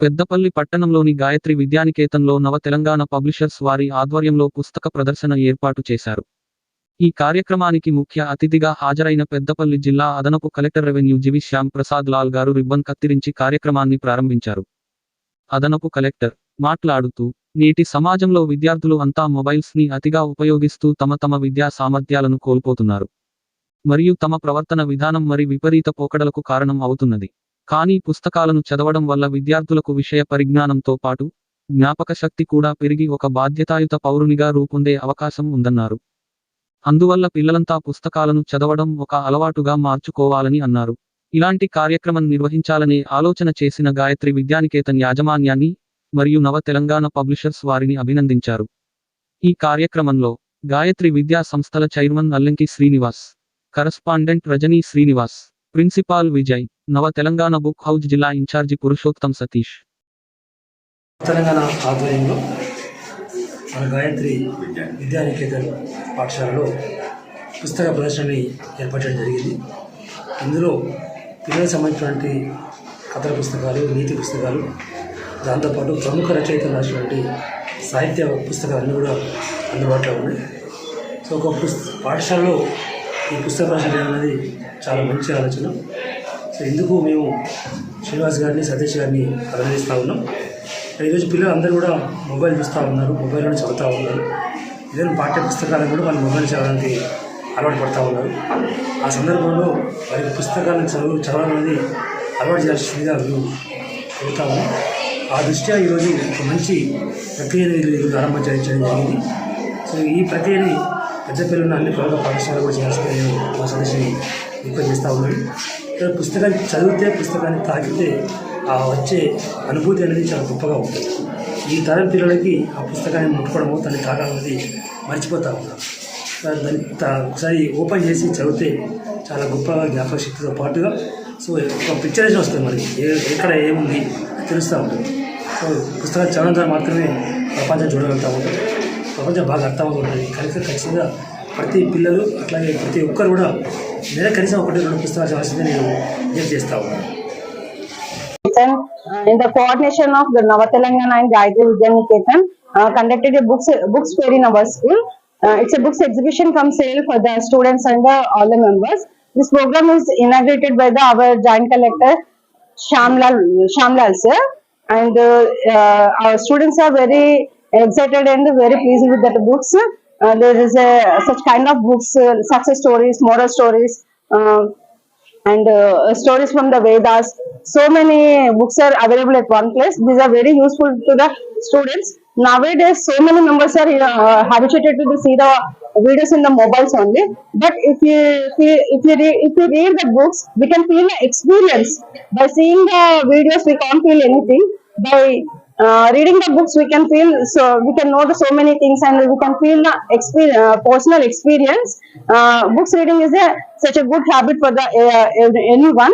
పెద్దపల్లి పట్టణంలోని గాయత్రి విద్యానికేతన్లో నవ తెలంగాణ పబ్లిషర్స్ వారి ఆధ్వర్యంలో పుస్తక ప్రదర్శన ఏర్పాటు చేశారు. ఈ కార్యక్రమానికి ముఖ్య అతిథిగా హాజరైన పెద్దపల్లి జిల్లా అదనపు collector revenue GV Shyam Prasad Lal గారు రిబ్బన్ కత్తిరించి కార్యక్రమాన్ని ప్రారంభించారు. అదనపు కలెక్టర్ మాట్లాడుతూ నేటి సమాజంలో విద్యార్థులు అంతా మొబైల్స్ని అతిగా ఉపయోగిస్తూ తమ తమ విద్యా సామర్థ్యాలను కోల్పోతున్నారు. మరియు తమ ప్రవర్తన విధానం మరి విపరీత పోకడలకు కారణం అవుతున్నది. కానీ పుస్తకాలను చదవడం వల్ల విద్యార్థులకు విషయ పరిజ్ఞానంతో పాటు జ్ఞాపక శక్తి కూడా పెరిగి ఒక బాధ్యతాయుత పౌరునిగా రూపొందే అవకాశం ఉందన్నారు. అందువల్ల పిల్లలంతా పుస్తకాలను చదవడం ఒక అలవాటుగా మార్చుకోవాలని అన్నారు. ఇలాంటి కార్యక్రమం నిర్వహించాలనే ఆలోచన చేసిన గాయత్రి విద్యానికేతన్ యాజమాన్యాన్ని మరియు నవ తెలంగాణ పబ్లిషర్స్ వారిని అభినందించారు. ఈ కార్యక్రమంలో గాయత్రి విద్యా సంస్థల chairman Allanki Srinivas correspondent Rajini Srinivas principal Vijay Nava Telangana book house జిల్లా ఇన్ఛార్జి పురుషోత్తం సతీష్. తెలంగాణ ఆధ్వర్యంలో మన గాయత్రి విద్యానికేతన్ పాఠశాలలో పుస్తక ప్రదర్శనని ఏర్పరచడం జరిగింది. ఇందులో పిల్లలకు సంబంధించినటువంటి కథల పుస్తకాలు నీతి పుస్తకాలు దాంతోపాటు ప్రముఖ రచయితలు రాసినటువంటి సాహిత్య పుస్తకాలన్నీ కూడా అందుబాటులో ఉన్నాయి. సో ఒక పుస్త పాఠశాలలో ఈ పుస్తక ప్రదర్శన అనేది చాలా మంచి ఆలోచన. సో మేము శ్రీనివాస్ గారిని సతీష్ గారిని అభినందిస్తూ ఉన్నాం. ఈరోజు పిల్లలు అందరూ కూడా మొబైల్ చూస్తూ ఉన్నారు మొబైల్లో చదువుతూ ఉన్నారు. ఏదైనా పాఠ్య పుస్తకాలను కూడా వాళ్ళు మొబైల్ చదవడానికి అలవాటు పడుతూ ఉన్నారు. ఆ సందర్భంలో వారి పుస్తకాలను చదువు చదవడం అనేది అలవాటు చేయాల్సిందిగా మేము కోరుతా ఉన్నాం ఆ దృష్ట్యా ఈరోజు ఒక మంచి ప్రక్రియను ఈరోజు ఆరంభం చేయించడం జరిగింది. సో ఈ ప్రక్రియని పెద్ద పిల్లలు అన్ని ప్రభుత్వ పాఠశాలలో కూడా చేస్తే నేను మా సదస్సుని రిక్వెస్ట్ చేస్తూ ఉన్నాను. పుస్తకాన్ని చదివితే పుస్తకాన్ని తాకితే ఆ వచ్చే అనుభూతి అనేది చాలా గొప్పగా ఉంటుంది. ఈ తరం పిల్లలకి ఆ పుస్తకాన్ని ముట్టుకోవడము దాన్ని తాగాలన్నది మర్చిపోతూ ఉన్నారు దాన్ని ఒకసారి ఓపెన్ చేసి చదివితే చాలా గొప్పగా జ్ఞాపక శక్తితో పాటుగా సో ఒక పిక్చరేషన్ వస్తుంది మనకి. ఏ ఎక్కడ ఏముంది తెలుస్తూ ఉంటుంది. సో పుస్తకాలు చదవడం ద్వారా మాత్రమే ప్రపంచం చూడగలుగుతూ ఉంటుంది. ప్రపంచం బాగా అర్థమవుతుంది. కనుక ఖచ్చితంగా ప్రతి పిల్లలు అట్లాగే ప్రతి ఒక్కరు కూడా నెల కనీసం ఒకటి రెండు పుస్తకాలు చదవాల్సిందే నేను విజ్ఞప్తి చేస్తా ఉన్నాను in the coordination of the Navatelangana and Gayatri Vidyaniketan, uh, conducted a books books fair in our school. Uh, it's a books exhibition from sale for the students and the, all the members. This program is inaugurated by the our joint collector Shamlal Shamlal sir, and uh, uh, our students are very excited and very pleased with that books. Uh, there is a such kind of books, uh, success stories, moral stories. Uh, and uh, stories from the Vedas. So many books are available at one place. These are very useful to the students. Nowadays, so many members are habituated to see the videos in the mobiles only. But if you if you if you, re- if you read the books, we can feel the experience. By seeing the videos, we can't feel anything. By uh, reading the books, we can feel so we can know the so many things and we can feel the experience, uh, personal experience. Uh, books reading is a such a good habit for the uh, anyone.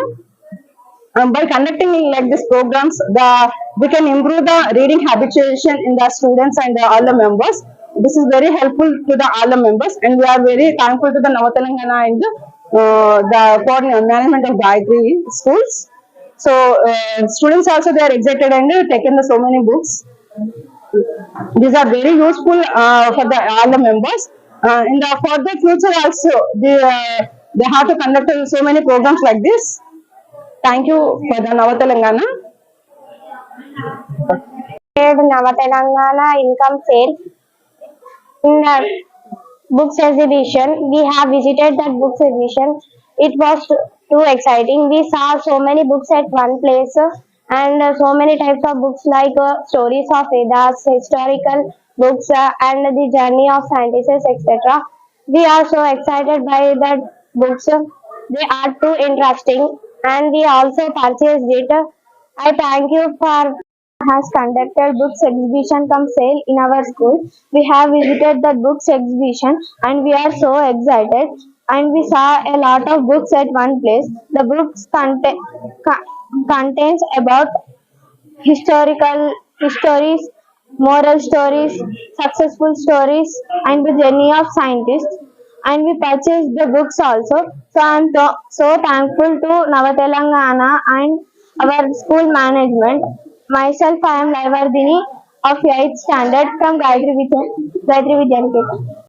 Um, by conducting like these programs, the we can improve the reading habituation in the students and the, all the members. This is very helpful to the all the members, and we are very thankful to the Navatalangana and uh, the management of Gayatri schools. So uh, students also they are excited and taken the so many books. These are very useful uh, for the all the members. Uh, in the further future also, they uh, they have to conduct so many programs like this. Thank you for the. Third Navatelangana income sale. In the books exhibition, we have visited that books exhibition. It was too exciting. We saw so many books at one place uh, and uh, so many types of books like uh, stories of Vedas, historical books, and the journey of scientists, etc. We are so excited by that books. They are too interesting, and we also purchased it. I thank you for has conducted books exhibition come sale in our school. We have visited the books exhibition and we are so excited and we saw a lot of books at one place. The books contain co- contains about historical stories, moral stories, successful stories and the journey of scientists and we purchased the books also. So I am so, thankful to Navatelangana and our school management myself, I am Laivardhini of 8th standard from Gayatri Vidya, Gayatri Vidyaniketan.